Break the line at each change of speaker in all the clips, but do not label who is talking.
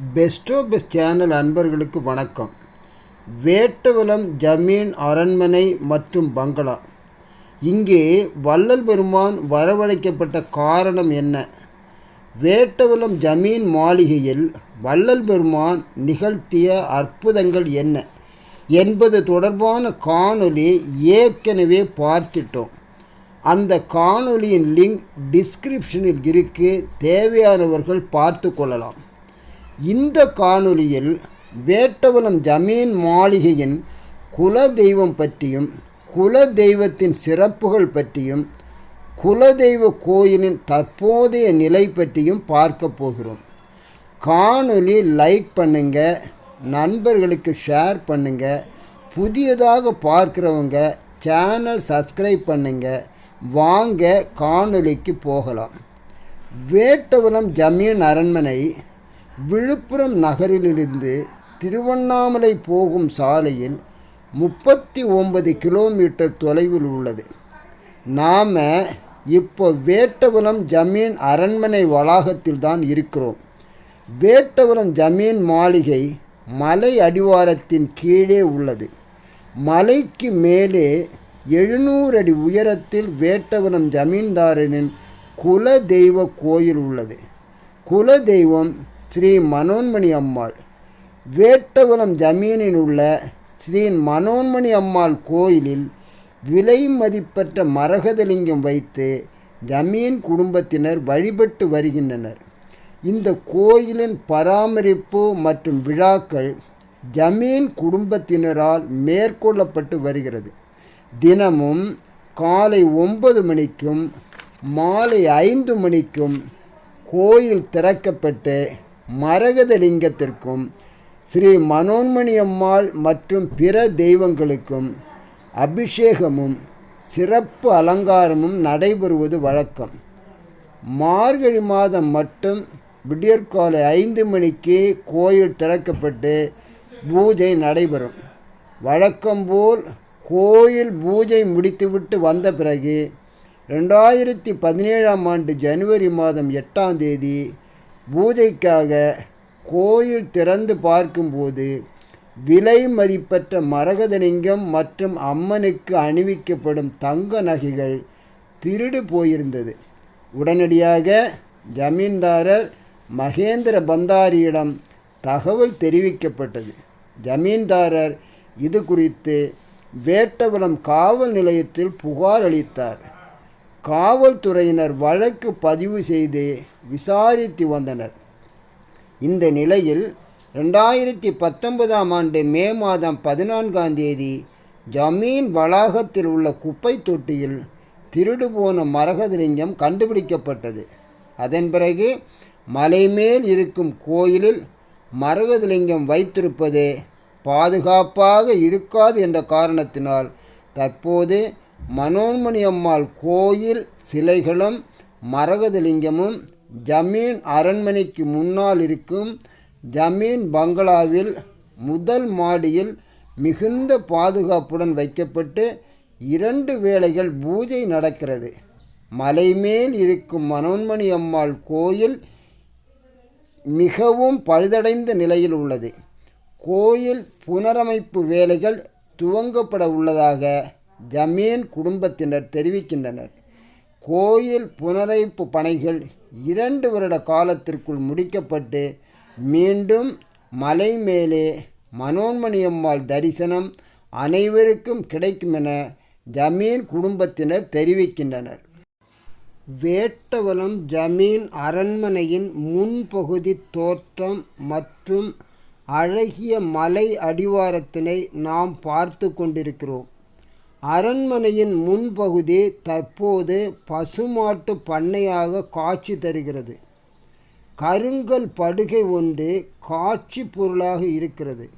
Bairstow best channel அன்பர்களுக்கு வணக்கம். வேட்டவலம் ஜமீன் அரண்மனை மற்றும் பங்களா. இங்கே வள்ளல் பெருமான் வரவழைக்கப்பட்ட காரணம் என்ன? வேட்டவலம் ஜமீன் மாளிகையில் வள்ளல் பெருமான் நிகழ்த்திய அற்புதங்கள் என்ன? என்பது தொடர்பான காணொலி ஏற்கனவே பார்த்துட்டோம். அந்த காணொலியின் லிங்க் டிஸ்கிரிப்ஷனில் இருக்கு. தேவையானவர்கள் பார்த்து கொள்ளலாம். இந்த காணொலியில் வேட்டவலம் ஜமீன் மாளிகையின் குல தெய்வம் பற்றியும் குல தெய்வத்தின் சிறப்புகள் பற்றியும் குலதெய்வ கோயிலின் தற்போதைய நிலை பற்றியும் பார்க்க போகிறோம். காணொலி லைக் பண்ணுங்க நண்பர்களுக்கு ஷேர் பண்ணுங்க புதியதாக பார்க்குறவங்க சேனல் சப்ஸ்கிரைப் பண்ணுங்க வாங்க காணொலிக்கு போகலாம். வேட்டவலம் ஜமீன் அரண்மனை விழுப்புரம் நகரிலிருந்து திருவண்ணாமலை போகும் சாலையில் முப்பத்தி ஒன்பது கிலோமீட்டர் தொலைவில் உள்ளது. நாம் இப்போ வேட்டவலம் ஜமீன் அரண்மனை வளாகத்தில் தான் இருக்கிறோம். வேட்டவலம் ஜமீன் மாளிகை மலை அடிவாரத்தின் கீழே உள்ளது. மலைக்கு மேலே எழுநூறு அடி உயரத்தில் வேட்டவலம் ஜமீன்தாரனின் குல தெய்வ கோயில் உள்ளது. குல தெய்வம் ஸ்ரீ மனோன்மணி அம்மாள். வேட்டவலம் ஜமீனில் உள்ள ஸ்ரீ மனோன்மணி அம்மாள் கோயிலில் விலை மதிப்பற்ற மரகதலிங்கம் வைத்து ஜமீன் குடும்பத்தினர் வழிபட்டு வருகின்றனர். இந்த கோயிலின் பராமரிப்பு மற்றும் விழாக்கள் ஜமீன் குடும்பத்தினரால் மேற்கொள்ளப்பட்டு வருகிறது. தினமும் காலை ஒன்பது மணிக்கும் மாலை ஐந்து மணிக்கும் கோயில் திறக்கப்பட்டு மரகதலிங்கத்திற்கும் ஸ்ரீ மனோன்மணி அம்மாள் மற்றும் பிற தெய்வங்களுக்கும் அபிஷேகமும் சிறப்பு அலங்காரமும் நடைபெறுவது வழக்கம். மார்கழி மாதம் மட்டும் விடியற்காலை ஐந்து மணிக்கு கோயில் திறக்கப்பட்டு பூஜை நடைபெறும். வழக்கம்போல் கோயில் பூஜை முடித்துவிட்டு வந்த பிறகு ரெண்டாயிரத்தி பதினேழாம் ஆண்டு ஜனவரி மாதம் எட்டாம் தேதி பூஜைக்காக கோயில் திறந்து பார்க்கும்போது விலை மதிப்பற்ற மரகதலிங்கம் மற்றும் அம்மனுக்கு அணிவிக்கப்படும் தங்க நகைகள் திருடு போயிருந்தது. உடனடியாக ஜமீன்தாரர் மகேந்திர பந்தாரியிடம் தகவல் தெரிவிக்கப்பட்டது. ஜமீன்தாரர் இது குறித்து வேட்டவளம் காவல் நிலையத்தில் புகார் அளித்தார். காவல்துறையினர் வழக்கு பதிவு செய்து விசாரித்து வந்தனர். இந்த நிலையில் ரெண்டாயிரத்தி பத்தொன்பதாம் ஆண்டு மே மாதம் பதினான்காம் தேதி ஜமீன் வளாகத்தில் உள்ள குப்பை தொட்டியில் திருடு போன மரகதலிங்கம் கண்டுபிடிக்கப்பட்டது. அதன் பிறகு மலைமேல் இருக்கும் கோயிலில் மரகதலிங்கம் வைத்திருப்பது பாதுகாப்பாக இருக்காது என்ற காரணத்தினால் தற்போது மனோன்மணி அம்மாள் கோயில் சிலைகளும் மரகதலிங்கமும் ஜமீன் அரண்மனைக்கு முன்னால் இருக்கும் ஜமீன் பங்களாவில் முதல் மாடியில் மிகுந்த பாதுகாப்புடன் வைக்கப்பட்டு இரண்டு வேளைகள் பூஜை நடக்கிறது. மலைமேல் இருக்கும் மனோன்மணி அம்மாள் கோயில் மிகவும் பழுதடைந்த நிலையில் உள்ளது. கோயில் புனரமைப்பு வேலைகள் துவங்கப்பட உள்ளதாக ஜமீன் குடும்பத்தினர் தெரிவிக்கின்றனர். கோயில் புனரமைப்பு பணிகள் இரண்டு வருட காலத்திற்குள் முடிக்கப்பட்டு மீண்டும் மலை மேலே மனோன்மணியம்மாள் தரிசனம் அனைவருக்கும் கிடைக்கும் என ஜமீன் குடும்பத்தினர் தெரிவிக்கின்றனர். வேட்டவலம் ஜமீன் அரண்மனையின் முன்பகுதி தோற்றம் மற்றும் அழகிய மலை அடிவாரத்தினை நாம் பார்த்து கொண்டிருக்கிறோம். அரண்மனையின் முன்பகுதி தற்போது பசுமாட்டு பண்ணையாக காட்சி தருகிறது. கருங்கல் படுகை ஒன்று காட்சி பொருளாக இருக்கிறது.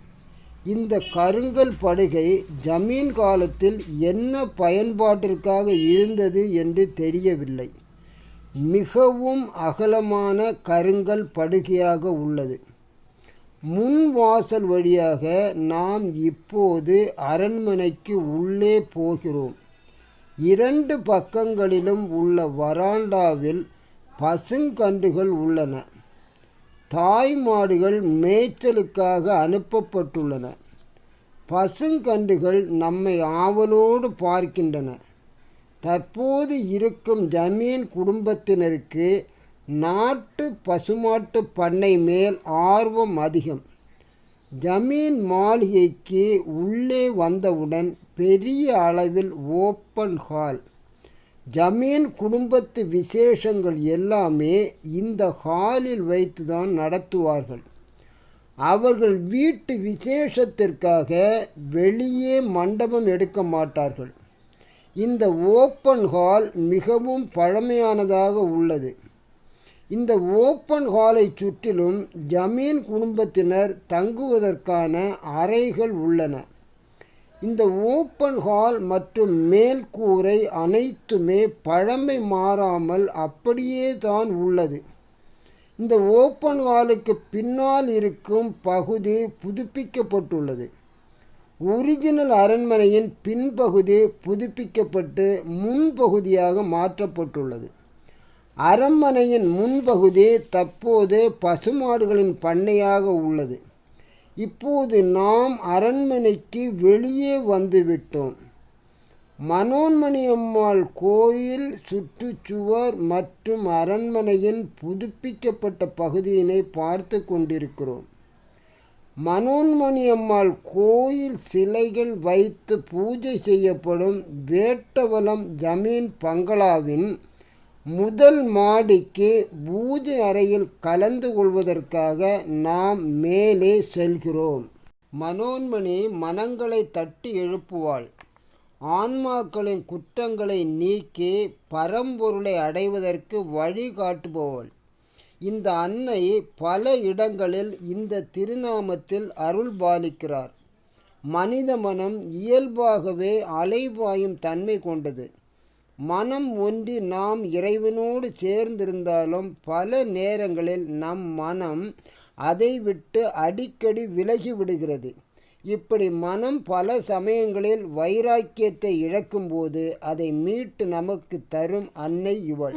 இந்த கருங்கல் படுகை ஜமீன் காலத்தில் என்ன பயன்பாட்டிற்காக இருந்தது என்று தெரியவில்லை. மிகவும் அகலமான கருங்கல் படுகையாக உள்ளது. முன் வாசல் வழியாக நாம் இப்போது அரண்மனைக்கு உள்ளே போகிறோம். இரண்டு பக்கங்களிலும் உள்ள வராண்டாவில் பசுங்கன்றுகள் உள்ளன. தாய் மாடுகள் மேய்ச்சலுக்காக அனுப்பப்பட்டுள்ளன. பசுங்கன்றுகள் நம்மை ஆவலோடு பார்க்கின்றன. தற்போது இருக்கும் ஜமீன் குடும்பத்தினருக்கு நாட்டு பசுமாட்டு பண்ணை மேல் ஆர்வம் அதிகம். ஜமீன் மாளிகைக்கு உள்ளே வந்தவுடன் பெரிய அளவில் ஓப்பன் ஹால். ஜமீன் குடும்பத்து விசேஷங்கள் எல்லாமே இந்த ஹாலில் வைத்துதான் நடத்துவார்கள். அவர்கள் வீட்டு விசேஷத்திற்காக வெளியே மண்டபம் எடுக்க மாட்டார்கள். இந்த ஓப்பன் ஹால் மிகவும் பழமையானதாக உள்ளது. இந்த ஓப்பன் ஹாலை சுற்றிலும் ஜமீன் குடும்பத்தினர் தங்குவதற்கான அறைகள் உள்ளன. இந்த ஓப்பன் ஹால் மற்றும் மேல்கூரை அனைத்துமே பழமை மாறாமல் அப்படியே தான் உள்ளது. இந்த ஓப்பன் ஹாலுக்கு பின்னால் இருக்கும் பகுதி புதுப்பிக்கப்பட்டுள்ளது. ஒரிஜினல் அரண்மனையின் பின்பகுதி புதுப்பிக்கப்பட்டு முன்பகுதியாக மாற்றப்பட்டுள்ளது. அரண்மனையின் முன்பகுதி தற்போது பசுமாடுகளின் பண்ணையாக உள்ளது. இப்போது நாம் அரண்மனைக்கு வெளியே வந்துவிட்டோம். மனோன்மணி அம்மாள் கோயில் சுற்றுச்சுவர் மற்றும் அரண்மனையின் புதுப்பிக்கப்பட்ட பகுதியினை பார்த்து கொண்டிருக்கிறோம். மனோன்மணி அம்மாள் கோயில் சிலைகள் வைத்து பூஜை செய்யப்படும் வேட்டவலம் ஜமீன் பங்களாவின் முதல் மாடிக்கு பூஜை அறையில் கலந்து கொள்வதற்காக நாம் மேலே செல்கிறோம். மனோன்மணி மனங்களை தட்டி எழுப்புவாள். ஆன்மாக்களின் குற்றங்களை நீக்கி பரம்பொருளை அடைவதற்கு வழிகாட்டுபவள் இந்த அன்னை பல இடங்களில் இந்த திருநாமத்தில் அருள் பாலிக்கிறார். மனித மனம் இயல்பாகவே அலைபாயும் தன்மை கொண்டது. மனம் ஒன்றி நாம் இறைவனோடு சேர்ந்திருந்தாலும் பல நேரங்களில் நம் மனம் அதை விட்டு அடிக்கடி விலகி விடுகிறது இப்படி மனம் பல சமயங்களில் வைராக்கியத்தை இழக்கும்போது அதை மீட்டு நமக்கு தரும் அன்னை இவள்.